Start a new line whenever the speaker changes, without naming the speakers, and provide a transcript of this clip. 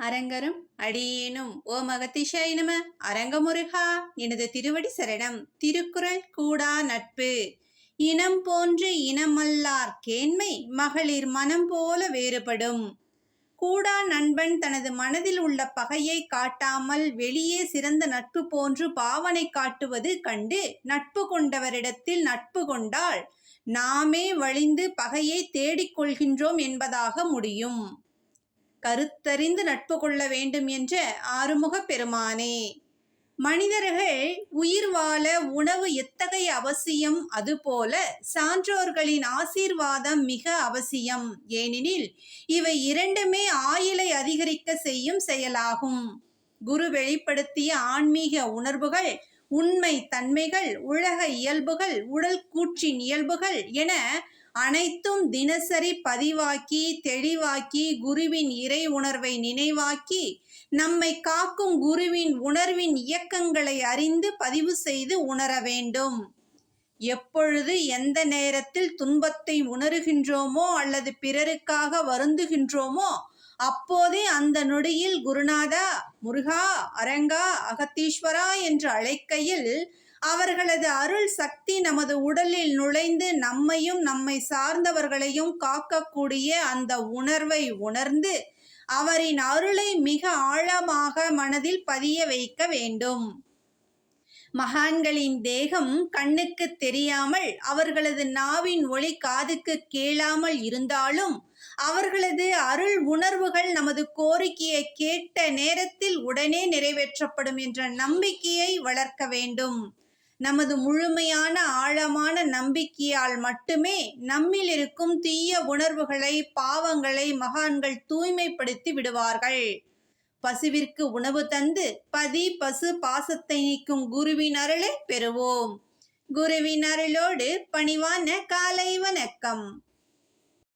அரங்கரும் அடியேனும். ஓ மகத்திஷாய் நம. அரங்கமுருகா எனது திருவடி சரணம். திருக்குறள் கூடா நட்பு. இனம் போன்று இனமல்லார் கேண்மை மகளிர் மனம் போல வேறுபடும். கூடா நண்பன் தனது மனதில் உள்ள பகையை காட்டாமல் வெளியே சிறந்த நட்பு போன்று பாவனை காட்டுவது கண்டு நட்பு கொண்டவரிடத்தில் நட்பு கொண்டால் நாமே வழிந்து பகையை தேடிக் கொள்கின்றோம் என்பதாக முடியும். கருத்தறிந்து நட்பு கொள்ள வேண்டும் என்ற ஆறுமுக பெருமானே. மனிதர்கள் உயிர் வாழ உணவு எத்தகைய அவசியம்? அதுபோல சான்றோர்களின் ஆசீர்வாதம் மிக அவசியம். ஏனெனில் இவை இரண்டுமே ஆயுளை அதிகரிக்க செய்யும் செயலாகும். குரு வெளிப்படுத்திய ஆன்மீக உணர்வுகள் உண்மை தன்மைகள் உலக இயல்புகள் உடல் கூற்றின் இயல்புகள் என அனைத்தும் தினசரி பதிவாக்கி தெளிவாக்கி குருவின் இறை உணர்வை நினைவாக்கி நம்மை காக்கும் குருவின் உணர்வின் இயக்கங்களை அறிந்து பதிவு செய்து உணர வேண்டும். எப்பொழுது எந்த நேரத்தில் துன்பத்தை உணர்கின்றோமோ அல்லது பிறருக்காக வருந்துகின்றோமோ அப்போதே அந்த நொடியில் குருநாதா முருகா அரங்கா அகத்தீஸ்வரா என்று அழைக்கையில் அவர்களது அருள் சக்தி நமது உடலில் நுழைந்து நம்மையும் நம்மை சார்ந்தவர்களையும் காக்கக்கூடிய அந்த உணர்வை உணர்ந்து அவரின் அருளை மிக ஆழமாக மனதில் பதிய வைக்க வேண்டும். மகான்களின் தேகம் கண்ணுக்கு தெரியாமல் அவர்களது நாவின் ஒளி காதுக்கு கேளாமல் இருந்தாலும் அவர்களது அருள் உணர்வுகள் நமது கோரிக்கையை கேட்ட நேரத்தில் உடனே நிறைவேற்றப்படும் என்ற நம்பிக்கையை வளர்க்க வேண்டும். நமது முழுமையான ஆழமான நம்பிக்கையால் மட்டுமே நம்மில் இருக்கும் தீய உணர்வுகளை பாவங்களை மகான்கள் தூய்மைப்படுத்தி விடுவார்கள். பசுவிற்கு உணவு தந்து பதி பசு பாசத்தை நீக்கும் குருவின் அருளை பெறுவோம். குருவின் அருளோடு பணிவான காலை வணக்கம்.